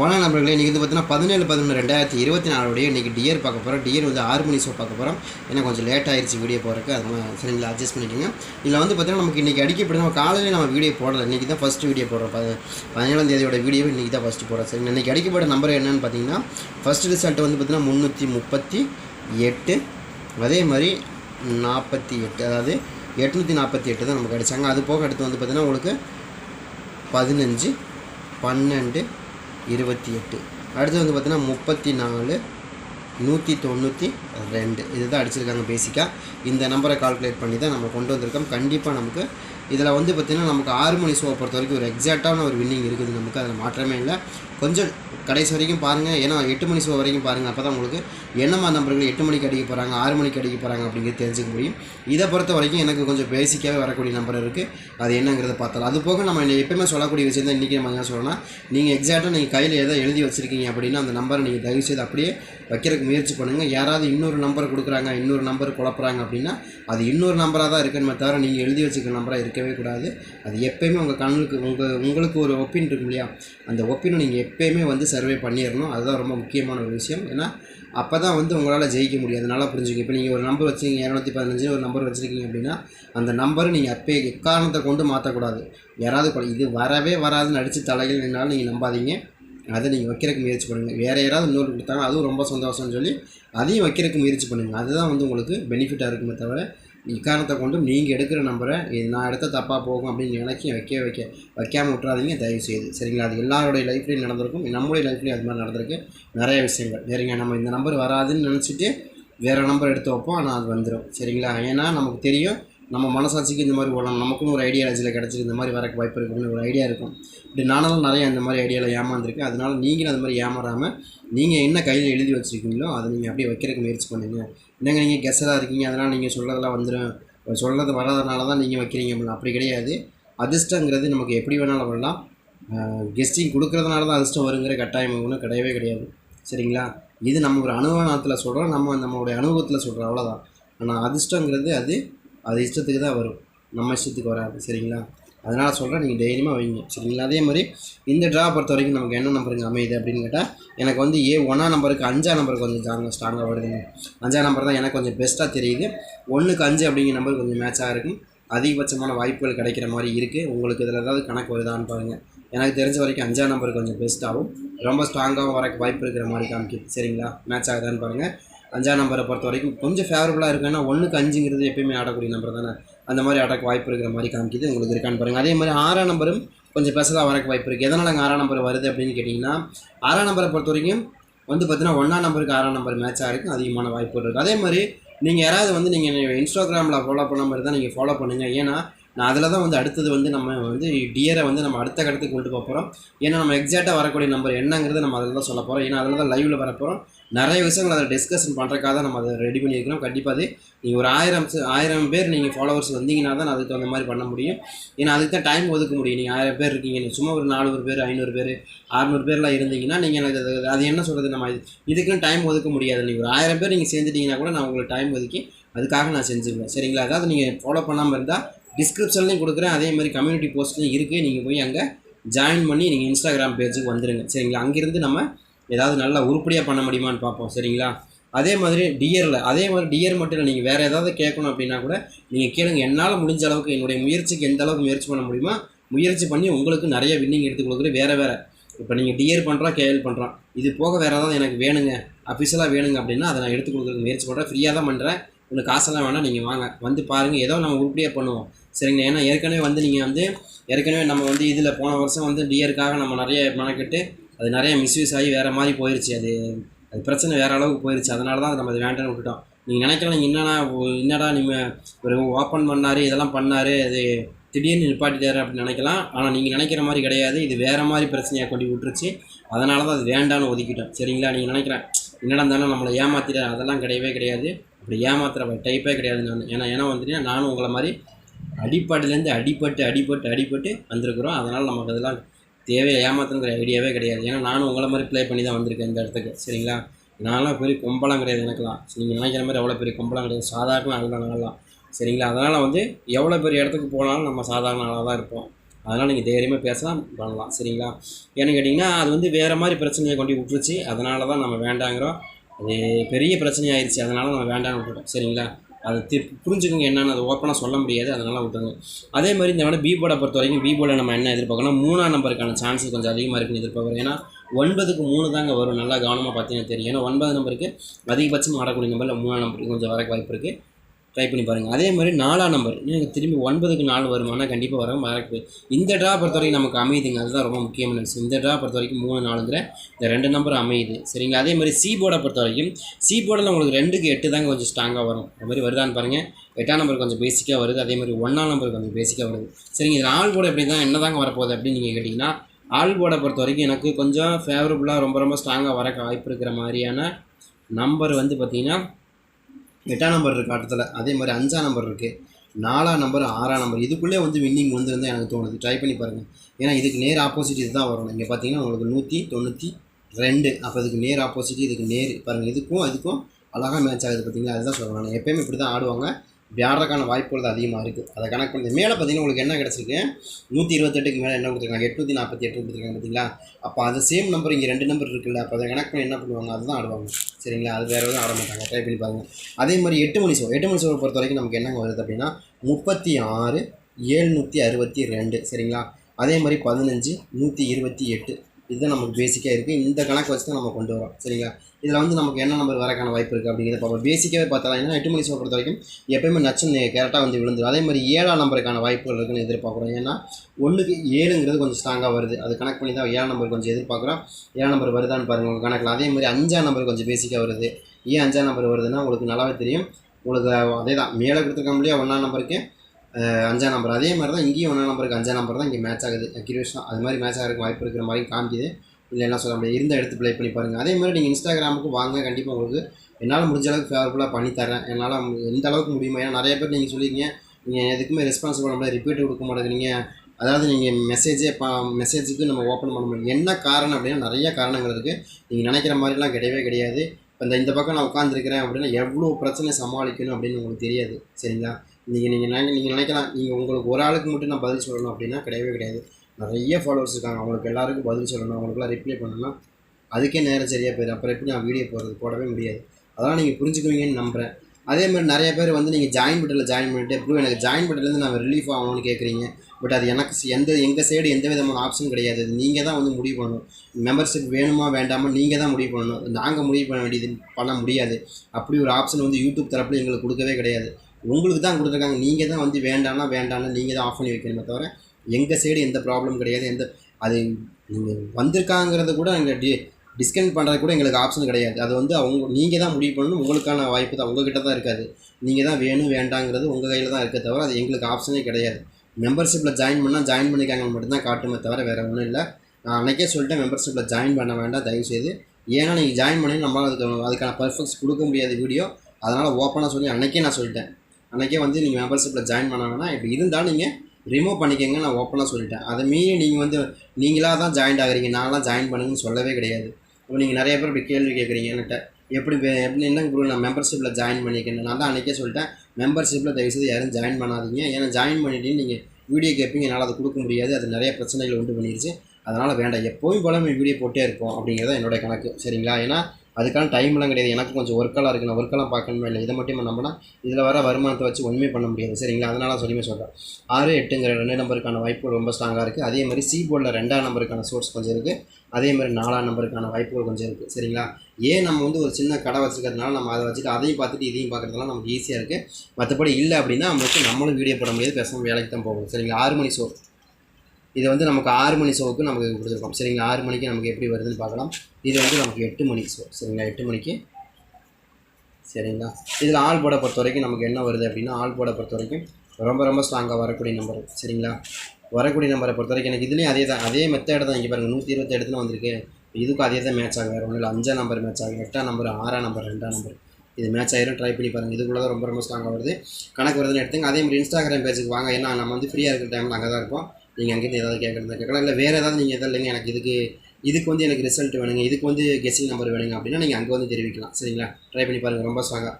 வணக்கம் நண்பர்களே இன்றைக்கி வந்து பார்த்தீங்கன்னா பதினேழு பதினொன்று ரெண்டாயிரத்தி இருபத்தி நாலுடைய இன்றைக்கி டியர் பார்க்க போகிறோம் டியர் வந்து ஆறு மணி ஷோ பார்க்க போகிறோம் ஏன்னா கொஞ்சம் லேட் ஆயிடுச்சு வீடியோ போகிறக்கு அதனால் சரிங்களா அட்ஜஸ்ட் பண்ணிக்கோங்க. இதில் வந்து பார்த்தீங்கன்னா நமக்கு இன்றைக்கி அடிக்கப்படுது நம்ம காலையில் நம்ம வீடியோ போடலை. இன்றைக்கி தான் ஃபஸ்ட்டு வீடியோ போடுறோம். பதி பதினேழாம் தேதியோட வீடியோ இன்றைக்கி தான் ஃபஸ்ட்டு போடுறோம். சரிங்க இன்றைக்கி அடிக்கப்பட்ட நம்பர் என்னன்னு பார்த்தீங்கன்னா ஃபஸ்ட் ரிசல்ட் வந்து பார்த்தீங்கன்னா முந்நூற்றி முப்பத்தி எட்டு. அதே மாதிரி நாற்பத்தி எட்டு அதாவது எட்நூற்றி நாற்பத்தி எட்டு தான் நமக்கு அடித்தாங்க அது போக அடுத்து வந்து பார்த்தீங்கன்னா உங்களுக்கு பதினஞ்சு பன்னெண்டு இருபத்தி எட்டு. அடுத்து வந்து பார்த்தீங்கன்னா முப்பத்தி நாலு நூற்றி தொண்ணூற்றி ரெண்டு. இதுதான் அடிச்சிருக்காங்க பேசிக்காக இந்த நம்பரை கால்குலேட் பண்ணி தான் நம்ம கொண்டு வந்திருக்கோம். கண்டிப்பாக நமக்கு இதில் வந்து பார்த்திங்கன்னா நமக்கு ஆறு மணி ஷோவை பொறுத்த வரைக்கும் ஒரு எக்ஸாக்டான ஒரு வின்னிங் இருக்குது. நமக்கு அதில் மாற்றமே இல்லை. கொஞ்சம் கடைசி வரைக்கும் பாருங்கள் ஏன்னா எட்டு மணி ஷோ வரைக்கும் பாருங்கள் அப்போ தான் உங்களுக்கு என்னமா நம்பர்கள் எட்டு மணிக்கு அடிக்க போகிறாங்க ஆறு மணிக்கு அடிக்க போகிறாங்க அப்படிங்கிறது தெரிஞ்சுக்க முடியும். இதை பொறுத்த வரைக்கும் எனக்கு கொஞ்சம் பேசிக்காகவே வரக்கூடிய நம்பர் இருக்குது அது என்னங்கிறத பார்த்தாலும் அது போக நம்ம எப்பயுமே சொல்லக்கூடிய விஷயம் தான் இன்றைக்கி நம்ம என்ன சொல்லலாம் நீங்கள் எக்ஸாக்டாக நீங்கள் கையில் எதை எழுதி வச்சுருக்கீங்க அப்படின்னா அந்த நம்பரை நீங்கள் தயவு செய்து அப்படியே வைக்கிறதுக்கு முயற்சி பண்ணுங்கள் யாராவது இன்னொரு நம்பர் கொடுக்குறாங்க இன்னொரு நம்பர் குழப்புறாங்க அப்படின்னா அது இன்னொரு நம்பராக தான் இருக்கணுமே தவிர நீங்கள் எழுதி வச்சுக்கிற நம்பராக இருக்கவே கூடாது. அது எப்பயுமே உங்கள் கண்ணுக்கு உங்கள் உங்களுக்கு ஒரு ஒப்பீன் இருக்கும் இல்லையா? அந்த ஒப்பீனை நீங்கள் எப்பயுமே வந்து சர்வே பண்ணிடணும் அதுதான் ரொம்ப முக்கியமான ஒரு விஷயம். ஏன்னா அப்போ தான் வந்து உங்களால் ஜெயிக்க முடியும். அதனால் புரிஞ்சுக்க இப்போ நீங்கள் ஒரு நம்பர் வச்சுருக்கீங்க இரநூத்தி பதினஞ்சு ஒரு நம்பர் வச்சுருக்கீங்க அப்படின்னா அந்த நம்பரை நீங்கள் அப்பயே எக்காரணத்தை கொண்டு மாற்றக்கூடாது யாராவது கொ- இது வரவே வராதுன்னு அடித்து தலைகள் நின்னாலும் நீங்கள் நம்பாதீங்க. அதை நீங்கள் வைக்கிறதுக்கு முயற்சி பண்ணுங்கள் வேறு யாராவது இன்னொரு கொடுத்தாங்க அதுவும் ரொம்ப சந்தோஷம்னு சொல்லி அதையும் வைக்கிறதுக்கு முயற்சி பண்ணுங்கள் அதுதான் வந்து உங்களுக்கு பெனிஃபிட்டாக இருக்குமே தவிர இக்காரணத்தை கொண்டும் நீங்கள் எடுக்கிற நம்பரை இது நான் எடுத்த தப்பாக போகும் அப்படின்னு நினைக்கி வைக்க வைக்க வைக்காமல் விட்றாதீங்க தயவு செய்து சரிங்களா? அது எல்லாருடைய லைஃப்லையும் நடந்திருக்கும். நம்மளுடைய லைஃப்லையும் அது மாதிரி நடந்திருக்கு. நிறைய விஷயங்கள். சரிங்க நம்ம இந்த நம்பர் வராதுன்னு நினச்சிட்டு வேறு நம்பர் எடுத்து வைப்போம். ஆனால் அது வந்துடும் சரிங்களா? ஏன்னா நமக்கு தெரியும். நம்ம மனசாட்சிக்கு இந்த மாதிரி ஓடலாம். நமக்கும் ஒரு ஐடியாலஜியில் கிடச்சிருக்கு. இந்த மாதிரி வரக்கு வாய்ப்பு இருக்கும்னு ஒரு ஐடியா இருக்கும். இப்படி நானும் நிறைய அந்த மாதிரி ஐடியாவில் ஏமாந்துருக்கேன். அதனால் நீங்களும் அந்த மாதிரி ஏமாறாமல் நீங்கள் என்ன கையில் எழுதி வச்சுருக்கீங்களோ அதை நீங்கள் அப்படியே வைக்கிறதுக்கு முயற்சி பண்ணுங்கள் என்னங்க நீங்கள் கெஸ்ஸராக இருக்கீங்க? அதனால் நீங்கள் சொல்கிறதெல்லாம் வந்துடும் சொல்கிறது வராதனால தான் நீங்கள் வைக்கிறீங்க. அப்படின்னா அப்படி கிடையாது. அதிர்ஷ்டங்கிறது நமக்கு எப்படி வேணாலும் வரலாம். கெஸ்டிங் கொடுக்குறதுனால தான் அதிர்ஷ்டம் வருங்கிற கட்டாயம் ஒன்றும் கிடையவே கிடையாது. சரிங்களா? இது நம்ம ஒரு அனுபவத்தில் சொல்கிறோம் நம்ம நம்மளுடைய அனுபவத்தில் சொல்கிறோம் அவ்வளோதான் ஆனால் அதிர்ஷ்டங்கிறது அது அது இஷ்டத்துக்கு தான் வரும். நம்ம இஷ்டத்துக்கு வராது. சரிங்களா? அதனால் சொல்கிறேன் நீங்கள் தைரியமாக வைங்க. சரிங்களா? அதே மாதிரி இந்த ட்ரா பொறுத்த வரைக்கும் நமக்கு என்ன நம்பருங்க அமையுது அப்படின்னு கேட்டால் எனக்கு வந்து ஏ ஒன்றா நம்பருக்கு அஞ்சாம் நம்பர் கொஞ்சம் ஜாங்க ஸ்ட்ராங்காக வருதுங்க. அஞ்சாம் நம்பர் தான் எனக்கு கொஞ்சம் பெஸ்ட்டாக தெரியுது. ஒன்றுக்கு அஞ்சு அப்படிங்கிற நம்பர் கொஞ்சம் மேட்சாக இருக்கும். அதிகபட்சமான வாய்ப்புகள் கிடைக்கிற மாதிரி இருக்குது உங்களுக்கு இதில் ஏதாவது கணக்கு வருதான்னு பாருங்கள் எனக்கு தெரிஞ்ச வரைக்கும் அஞ்சாம் நம்பர் கொஞ்சம் பெஸ்ட்டாகவும் ரொம்ப ஸ்ட்ராங்காகவும் வரக்கு வாய்ப்பு இருக்கிற மாதிரி காமிக்குது. சரிங்களா? மேட்ச் ஆகுதான்னு பாருங்கள் அஞ்சாம் நம்பரை பொறுத்த வரைக்கும் கொஞ்சம் ஃபேவரபுளாக இருக்குன்னா ஒன்றுக்கு அஞ்சுங்கிறது எப்பயுமே ஆடக்கூடிய நம்பர் தானே? அந்த மாதிரி அடக்க வாய்ப்பு இருக்கிற மாதிரி காமிக்குது. உங்களுக்கு இருக்கான்னு பாருங்கள் அதே மாதிரி ஆறாம் நம்பரும் கொஞ்சம் பெருசாக வரக்கு வாய்ப்பு இருக்குது எதனால் அங்கே ஆறாம் நம்பர் வருது அப்படின்னு கேட்டிங்கன்னா ஆறாம் நம்பரை பொறுத்த வரைக்கும் வந்து பார்த்தீங்கன்னா ஒன்றாம் நம்பருக்கு ஆறாம் நம்பர் மேட்சாக இருக்கும் அதிகமான வாய்ப்பு இருக்குது அதே மாதிரி நீங்கள் யாராவது வந்து நீங்கள் இன்ஸ்டாகிராமில் ஃபாலோ பண்ண மாதிரி தான் நீங்கள் ஃபாலோ பண்ணுங்கள் ஏன்னா நான் அதில் தான் வந்து அடுத்தது வந்து நம்ம வந்து டியரை வந்து நம்ம அடுத்த கடத்துக்கு கொண்டு போக போகிறோம் ஏன்னா நம்ம எக்ஸாக்டாக வரக்கூடிய நம்பர் என்னங்கிறது நம்ம அதில் தான் சொல்ல போகிறோம் ஏன்னா அதில் தான் லைவில் வரப்போகிறோம் நிறைய விஷயங்கள் அதை டிஸ்கஷன் பண்ணுறக்காக தான் நம்ம அதை ரெடி பண்ணியிருக்கிறோம் கண்டிப்பாக அது நீங்கள் ஒரு ஆயிரம் ஆயிரம் பேர் நீங்கள் ஃபாலோவர்ஸ் வந்தீங்கன்னா தான் அதுக்கு தகுந்த மாதிரி பண்ண முடியும். ஏன்னா அதுக்கு தான் டைம் ஒதுக்க முடியும். நீங்கள் ஆயிரம் பேர் இருக்கீங்க நீங்கள் சும்மா ஒரு நானூறு பேர் ஐநூறு பேர் அறநூறு பேர்லாம் இருந்தீங்கன்னா நீங்கள் எனக்கு அது- அது என்ன சொல்கிறது நம்ம இது- இதுக்குன்னு டைம் ஒதுக்க முடியாது. நீங்கள் ஒரு ஆயிரம் பேர் நீங்கள் சேர்ந்துட்டீங்கன்னா கூட நான் உங்களுக்கு டைம் ஒதுக்கி அதுக்காக நான் செஞ்சுருவேன். சரிங்களா? அதாவது நீங்கள் ஃபாலோ பண்ணாமல் இருந்தால் டிஸ்கிரிப்ஷன்லையும் கொடுக்குறேன். அதே மாதிரி கம்யூனிட்டி போஸ்ட்லையும் இருக்குது நீங்கள் போய் அங்கே ஜாயின் பண்ணி நீங்கள் இன்ஸ்டாகிராம் பேஜுக்கு வந்துடுங்க சரிங்களா? அங்கேருந்து நம்ம ஏதாவது நல்லா உருப்படியாக பண்ண முடியுமான்னு பார்ப்போம் சரிங்களா? அதே மாதிரி டியரில் அதே மாதிரி டியர் மட்டும் இல்லை நீங்கள் வேறு ஏதாவது கேட்கணும் அப்படின்னா கூட நீங்கள் கேளுங்க என்னால் முடிஞ்ச அளவுக்கு என்னுடைய முயற்சிக்கு எந்த அளவுக்கு முயற்சி பண்ண முடியுமோ முயற்சி பண்ணி உங்களுக்கு நிறைய வின்னிங் எடுத்து கொடுக்குறது வேறு வேறு. இப்போ நீங்கள் டியர் பண்ணுறா கேஎல் பண்ணுறோம் இது போக வேறு ஏதாவது எனக்கு வேணுங்க அஃபிஷியலாக வேணுங்க அப்படின்னா அதை நான் எடுத்து கொடுக்குறதுக்கு முயற்சி பண்ணுறேன் ஃப்ரீயாக தான் பண்ணுறேன் உங்களுக்கு காசெல்லாம் வேணால் நீங்கள் வாங்க. வந்து பாருங்கள் ஏதோ நம்ம உருப்படியாக பண்ணுவோம். சரிங்க ஏன்னா ஏற்கனவே வந்து நீங்கள் வந்து ஏற்கனவே நம்ம வந்து இதில் போன வருஷம் வந்து டியருக்காக நம்ம நிறைய மெனக்கெட்டு அது நிறைய மிஸ்யூஸ் ஆகி வேறு மாதிரி போயிடுச்சு அது அது பிரச்சனை வேறு அளவுக்கு போயிடுச்சு அதனால தான் நம்ம அது வேண்டாம்னு விட்டுட்டோம். நீங்கள் நினைக்கலாம் நீங்கள் என்னடா ஓ- என்னடா நீங்கள் ஒரு ஓப்பன் பண்ணார் இதெல்லாம் பண்ணார் அது திடீர்னு நிப்பாட்டிட்டார் அப்படின்னு நினைக்கலாம். ஆனால் நீங்கள் நினைக்கிற மாதிரி கிடையாது. இது வேறு மாதிரி பிரச்சனையாக கொண்டு விட்டுருச்சு. அதனால தான் அது வேண்டான்னு ஒதுக்கிட்டோம். சரிங்களா? நீங்கள் நினைக்கிறேன் என்னடா இருந்தாலும் நம்மளை ஏமாத்திட அதெல்லாம் கிடையவே கிடையாது. அப்படி ஏமாத்துகிற டைப்பே கிடையாது நான். ஏன்னா ஏன்னா வந்துட்டு நானும் உங்களை மாதிரி அடிப்பாட்டிலேருந்து அடிபட்டு அடிபட்டு அடிபட்டு வந்திருக்கிறோம். அதனால் நமக்கு அதெல்லாம் தேவையை ஏமாத்துங்கிற ஐடியாவே கிடையாது. ஏன்னா நானும் உங்களை மாதிரி ப்ளே பண்ணி தான் வந்திருக்கேன் இந்த இடத்துக்கு. சரிங்களா? நான்லாம் பெரிய கும்பலாம் கிடையாது எனக்குலாம் நீங்கள் நினைக்கிற மாதிரி அவ்வளோ பெரிய கும்பலாம் கிடையாது. சாதாரண ஆள் தான் நான்லாம். சரிங்களா? அதனால் வந்து எவ்வளோ பெரிய இடத்துக்கு போனாலும் நம்ம சாதாரண ஆளாக தான் இருப்போம். அதனால் நீங்கள் தைரியமாக பேசலாம் பண்ணலாம். சரிங்களா? ஏன்னு கேட்டிங்கன்னா அது வந்து வேறு மாதிரி பிரச்சனையை கொண்டு விட்டுருச்சு. அதனால தான் நம்ம வேண்டாங்கிறோம். அது பெரிய பிரச்சனை ஆயிடுச்சு அதனால் நம்ம வேண்டாம்னு விட்டுட்டோம். சரிங்களா? அதை தி புரிஞ்சுக்கோங்க என்னென்னு அதை ஓப்பனாக சொல்ல முடியாது அதனால் விட்டுருங்க. அதே மாதிரி இந்த விட பி போர்டை பொறுத்த வரைக்கும் பி நம்ம என்ன எதிர்பார்க்கணும் மூணாம் நம்பருக்கான சான்சஸ் கொஞ்சம் அதிகமாக இருக்குன்னு எதிர்பார்க்குறோம். ஏன்னா ஒன்பதுக்கு மூணு தாங்க வரும் நல்லா கவனமாக பார்த்தீங்கன்னா தெரியும். ஏன்னா ஒன்பது நம்பருக்கு அதிகபட்சம் ஆடக்கூடிய நம்பரில் மூணாம் நம்பருக்கு கொஞ்சம் வர வாய்ப்பு இருக்குது ட்ரை பண்ணி பாருங்கள் அதே மாதிரி நாலாம் நம்பர் எனக்கு திரும்பி ஒன்பதுக்கு நாலு வருமானா கண்டிப்பாக வரும். வரக்கு. இந்த ட்ரா பொறுத்த வரைக்கும் நமக்கு அமையுதுங்க அதுதான் ரொம்ப முக்கியமான விஷயம். இந்த ட்ரா பொறுத்த வரைக்கும் மூணு நாலுங்கிற இந்த ரெண்டு நம்பர் அமையுது. சரிங்க அதே மாதிரி சி போர்டை பொறுத்த வரைக்கும் சி போர்டில் உங்களுக்கு ரெண்டுக்கு எட்டு தாங்க கொஞ்சம் ஸ்ட்ராங்காக வரும். அது மாதிரி வருதான்னு பாருங்கள் எட்டாம் நம்பர் கொஞ்சம் பேசிக்காக வருது. அதே மாதிரி ஒன்றாம் நம்பர் கொஞ்சம் பேசிக்காக வருது. சரிங்க. இது ஆள் போர்டு எப்படி தான் என்ன தாங்க வரப்போகுது அப்படின்னு நீங்கள் கேட்டிங்கன்னா ஆள் போர்டை பொறுத்த வரைக்கும் எனக்கு கொஞ்சம் ஃபேவரபுளாக ரொம்ப ரொம்ப ஸ்ட்ராங்காக வர வாய்ப்பு இருக்கிற மாதிரியான நம்பர் வந்து பார்த்திங்கன்னா எட்டாம் நம்பர் இருக்குது ஆட்டத்தில் அதே மாதிரி அஞ்சாம் நம்பர் இருக்குது நாலாம் நம்பர் ஆறாம் நம்பர் இதுக்குள்ளே வந்து வின்னிங் வந்து எனக்கு தோணுது. ட்ரை பண்ணி பாருங்கள் ஏன்னா இதுக்கு நேர் ஆப்போசிட் இதுதான் வரும். இங்கே பார்த்தீங்கன்னா உங்களுக்கு நூற்றி தொண்ணூற்றி ரெண்டு. அப்போ இதுக்கு நேர் ஆப்போசிட் இதுக்கு நேர் பாருங்கள் இதுக்கும் அதுக்கும் அழகாக மேட்ச் ஆகுது பார்த்தீங்களா அதுதான் சொல்கிறேன் நான் எப்பயுமே இப்படி தான் ஆடுவாங்க. இப்படி ஆடுறதுக்கான வாய்ப்புகள் தான் அதிகமாக இருக்குது அதை கணக்கு பண்ணி மேலே பார்த்தீங்கன்னா உங்களுக்கு என்ன கிடச்சிருக்கு? நூற்றி இருபத்தெட்டுக்கு மேலே என்ன கொடுத்துருக்காங்க? எட்நூற்றி நாற்பத்தி எட்டு கொடுத்துருக்காங்க பார்த்தீங்களா? அப்போ அது சேம் நம்பர் இங்கே ரெண்டு நம்பர் இருக்குல்ல அப்போ அதை கணக்கு பண்ணி என்ன பண்ணுவாங்க? அதுதான் ஆடுவாங்க. சரிங்களா? அது வேறு எதுவும் ஆட மாட்டாங்க. ட்ரை பண்ணி பாருங்கள் அதே மாதிரி எட்டு மணி சோ எட்டு மணி சோறு பொறுத்த வரைக்கும் நமக்கு என்னங்க வருது அப்படின்னா முப்பத்தி ஆறு ஏழ்நூற்றி அறுபத்தி ரெண்டு. சரிங்களா? அதே மாதிரி பதினஞ்சு நூற்றி இருபத்தி எட்டு. இதுதான் நமக்கு பேசிக்காக இருக்குது இந்த கணக்கு வச்சு தான் நம்ம கொண்டு வரோம். சரிங்களா? இதில் வந்து நமக்கு என்ன நம்பர் வரக்கான வாய்ப்பு இருக்குது அப்படிங்கிறத பார்ப்போம். பேசிக்காகவே பார்த்தாலும் ஏன்னா எட்டு மணி ஷோ பொறுத்த வரைக்கும் எப்பயுமே நச்சுன்னு கரெக்டாக வந்து விழுந்துடும் அதே மாதிரி ஏழாம் நம்பருக்கான வாய்ப்புகள் இருக்குன்னு எதிர்பார்க்குறோம். ஏன்னா ஒன்றுக்கு ஏழுங்கிறது கொஞ்சம் ஸ்ட்ராங்காக வருது. அது கணக்கு பண்ணி தான் ஏழாம் நம்பர் கொஞ்சம் எதிர்பார்க்குறோம். ஏழாம் நம்பர் வருதான்னு பாருங்கள் உங்கள் கணக்கில். அதே மாதிரி அஞ்சாம் நம்பர் கொஞ்சம் பேசிக்காக வருது. ஏன் அஞ்சாம் நம்பர் வருதுன்னா உங்களுக்கு நல்லாவே தெரியும். உங்களுக்கு அதே தான் மேலே கொடுத்துருக்க முடியாது ஒன்றாம் நம்பருக்கு அஞ்சாம் நம்பர் அதே மாதிரி தான் இங்கேயும் ஒன்றாம் நம்பருக்கு அஞ்சாம் நம்பர் தான் இங்கே மேட்ச் ஆகுது. அக்யூரேஷன் அது மாதிரி மேட்ச் ஆகிறதுக்கு வாய்ப்பு இருக்கிற மாதிரி காமிக்குது. இல்லை என்ன சொல்ல முடியாது. இருந்த எடுத்து ப்ளே பண்ணி பாருங்கள் அதே மாதிரி நீங்கள் இன்ஸ்டாகிராமுக்கு வாங்க கண்டிப்பாக உங்களுக்கு என்னால் முடிஞ்ச அளவுக்கு ஃபேவரபுளாக பண்ணித்தரேன் என்னால் எந்த அளவுக்கு முடியுமோ ஏன்னா நிறைய பேர் நீங்கள் சொல்லியிருக்கீங்க நீங்கள் எதுக்குமே ரெஸ்பான்ஸ் பண்ண முடியாது. ரிப்பீட் கொடுக்க மாட்டேங்கிறீங்க. அதாவது நீங்கள் மெசேஜே பா மெசேஜுக்கு நம்ம ஓப்பன் பண்ண முடியும் என்ன காரணம் அப்படின்னா நிறைய காரணங்கள் இருக்குது நீங்கள் நினைக்கிற மாதிரிலாம் கிடையவே கிடையாது. இப்போ இந்த இந்த பக்கம் நான் உட்காந்துருக்கிறேன் அப்படின்னா எவ்வளோ பிரச்சனை சமாளிக்கணும் அப்படின்னு உங்களுக்கு தெரியாது. சரிங்களா? நீங்கள் நீங்கள் நினை நீங்கள் நினைக்கலாம். நீங்கள் உங்களுக்கு ஒரு ஆளுக்கு மட்டும் நான் பதில் சொல்லணும் அப்படின்னா கிடையவே கிடையாது. நிறைய ஃபாலோவர்ஸ் இருக்காங்க. அவங்களுக்கு எல்லாருக்கும் பதில் சொல்லணும். அவங்களுக்குலாம் ரிப்ளை பண்ணணும்னா அதுக்கே நேரம் சரியாக போயிடும். அப்புறம் எப்படி நான் வீடியோ போடுறது? போடவே முடியாது. அதெல்லாம் நீங்கள் புரிஞ்சுக்குவீங்கன்னு நம்புகிறேன் அதே மாதிரி நிறைய பேர் வந்து நீங்கள் ஜாயின் பட்டில் ஜாயின் பண்ணிட்டு ப்ரூ எனக்கு ஜாயின் பட்டிலேருந்து நான் ரிலீஃப் ஆகணும்னு கேட்குறீங்க பட் அது எனக்கு எந்த எங்கள் சைடு எந்த விதமான ஆப்ஷன் கிடையாது. அது நீங்கள் தான் வந்து முடிவு பண்ணணும். மெம்பர்ஷிப் வேணுமா வேண்டாமா நீங்கள் தான் முடிவு பண்ணணும். நாங்கள் முடிவு பண்ண வேண்டியது பண்ண முடியாது. அப்படி ஒரு ஆப்ஷன் வந்து யூடியூப் தரப்பில் எங்களுக்கு கொடுக்கவே கிடையாது. உங்களுக்கு தான் கொடுத்துருக்காங்க. நீங்கள் தான் வந்து வேண்டாம்னா வேண்டாம்னா நீங்கள் தான் ஆஃப் பண்ணி வைக்கணுமே தவிர எங்கள் சைடு எந்த ப்ராப்ளம் கிடையாது. எந்த அது நீங்கள் வந்திருக்காங்கிறத கூட எங்கள் டி டிஸ்கனெக்ட் பண்ணுறது கூட எங்களுக்கு ஆப்ஷன் கிடையாது. அது வந்து அவங்க நீங்கள் தான் முடிவு பண்ணணும். உங்களுக்கான வாய்ப்பு தான். உங்ககிட்ட தான் இருக்காது. நீங்கள் தான் வேணும் வேண்டாங்கிறது உங்கள் கையில் தான் இருக்க தவிர அது எங்களுக்கு ஆப்ஷனே கிடையாது. மெம்பர்ஷிப்பில் ஜாயின் பண்ணால் ஜாயின் பண்ணிக்காங்க மட்டும்தான் காட்டுமே தவிர வேறு ஒன்றும் இல்லை. நான் அன்றைக்கே சொல்லிட்டேன் மெம்பர்ஷிப்பில் ஜாயின் பண்ண வேண்டாம் தயவுசெய்து. ஏன்னா நீங்கள் ஜாயின் பண்ணி நம்மளால் அதுக்கு அதுக்கான பர்ஃபெக்ட்ஸ் கொடுக்க முடியாது வீடியோ அதனால் ஓப்பனாக சொல்லி அன்றைக்கே நான் சொல்லிட்டேன். அன்றைக்கே வந்து நீங்கள் மெம்பர்ஷிப்பில் ஜாயின் பண்ண வேணாம் இப்படி இருந்தால் நீங்கள் ரிமூவ் பண்ணிக்கங்க நான் ஓப்பனாக சொல்லிட்டேன். அதை மீறி நீங்கள் வந்து நீங்களாக தான் ஜாயின் ஆகுறீங்க. நான்லாம் ஜாயின் பண்ணுங்கன்னு சொல்லவே கிடையாது. இப்போ நீங்கள் நிறைய பேர் இப்படி கேள்வி கேட்குறீங்க என்கிட்ட. எப்படி எப்படி என்ன ப்ரூ நான் மெம்பர்ஷிப்பில் ஜாயின் பண்ணிக்கிறேன் நான் தான் அன்றைக்கே சொல்லிட்டேன். மெம்பர்ஷிப்பில் தயவுசெய்து யாரும் ஜாயின் பண்ணாதீங்க. ஏன்னா ஜாயின் பண்ணிட்டீங்க நீங்கள் வீடியோ கேட்பீங்க என்னால் அதை கொடுக்க முடியாது. அது நிறைய பிரச்சனைகள் உண்டு பண்ணிடுச்சு அதனால் வேண்டாம். எப்போவும் போல நம்ம வீடியோ போட்டே இருப்போம் அப்படிங்கிறது என்னுடைய கணக்கு. சரிங்களா? ஏன்னா அதுக்கான டைம்லாம் கிடையாது. எனக்கு கொஞ்சம் ஒர்க்கெல்லாம் இருக்குது நான் ஒர்க்கெல்லாம் பார்க்கணுமே இல்லை இதை மட்டும் நம்பினா இதில் வர வருமானத்தை வச்சு ஒன்றுமே பண்ண முடியாது. சரிங்களா? அதனால சொல்லியுமே சொல்கிறேன் ஆறு எட்டுங்கிற ரெண்டு நம்பருக்கான வாய்ப்புகள் ரொம்ப ஸ்ட்ராங்காக இருக்குது அதே மாதிரி சி போர்டில் ரெண்டாம் நம்பருக்கான சோர்ஸ் கொஞ்சம் இருக்குது அதே மாதிரி நாலாம் நம்பருக்கான வாய்ப்புகள் கொஞ்சம் இருக்குது சரிங்களா? ஏன் நம்ம வந்து ஒரு சின்ன கடை வச்சுருக்கிறதுனால நம்ம அதை வச்சுட்டு அதையும் பார்த்துட்டு இதையும் பார்க்குறதுலாம் நமக்கு ஈஸியாக இருக்குது மற்றபடி இல்லை அப்படின்னா நம்மளுக்கு நம்மளும் வீடியோ போட முடியாது. பேசாமல் வேலைக்கு தான் போகும் சரிங்களா? ஆறு மணி சோர்ஸ் இது வந்து நமக்கு ஆறு மணி ஷோவுக்கு நமக்கு கொடுத்துருக்கோம். சரிங்களா? ஆறு மணிக்கு நமக்கு எப்படி வருதுன்னு பார்க்கலாம். இது வந்து நமக்கு எட்டு மணி ஷோ சரிங்களா? எட்டு மணிக்கு. சரிங்களா? இதில் ஆள் போட பொறுத்த வரைக்கும் நமக்கு என்ன வருது அப்படின்னா ஆள் போட பொறுத்த வரைக்கும் ரொம்ப ரொம்ப ஸ்ட்ராங்காக வரக்கூடிய நம்பர் சரிங்களா? வரக்கூடிய நம்பரை பொறுத்த வரைக்கும் எனக்கு இதுலேயும் அதே தான் அதே மெத்தேடு தான் இங்கே பாருங்கள் நூற்றி இருபத்தி எடுத்துன்னு வந்திருக்கு. இதுக்கும் அதே தான் மேட்ச் ஆகும் வேறு ஒன்றும் இல்லை. அஞ்சாம் நம்பர் மேட்ச் ஆகும் எட்டாம் நம்பர் ஆறாம் நம்பர் ரெண்டாம் நம்பர் இது மேட்ச் ஆயிரும். ட்ரை பண்ணி பாருங்கள் இதுக்குள்ள தான் ரொம்ப ரொம்ப ஸ்ட்ராங்காக வருது. கணக்கு வருதுன்னு எடுத்துங்க. அதே மாதிரி இன்ஸ்டாகிராம் பேஜுக்கு வாங்க. ஏன்னா நம்ம வந்து ஃப்ரீயாக இருக்கிற டைமில் அங்கே தான் இருப்போம். நீங்கள் அங்கேருந்து ஏதாவது கேட்குறது கேட்கலாம் இல்லை வேறு ஏதாவது நீங்கள் எதாவது இல்லைங்க எனக்கு இதுக்கு இதுக்கு வந்து எனக்கு ரிசல்ட் வேணுங்க இதுக்கு வந்து கெஸ்ஸிங் நம்பர் வேணுங்க அப்படின்னா நீங்கள் அங்கே வந்து தெரிவிக்கலாம். சரிங்களா? ட்ரை பண்ணி பாருங்கள் ரொம்ப ஸ்ட்ராங்காக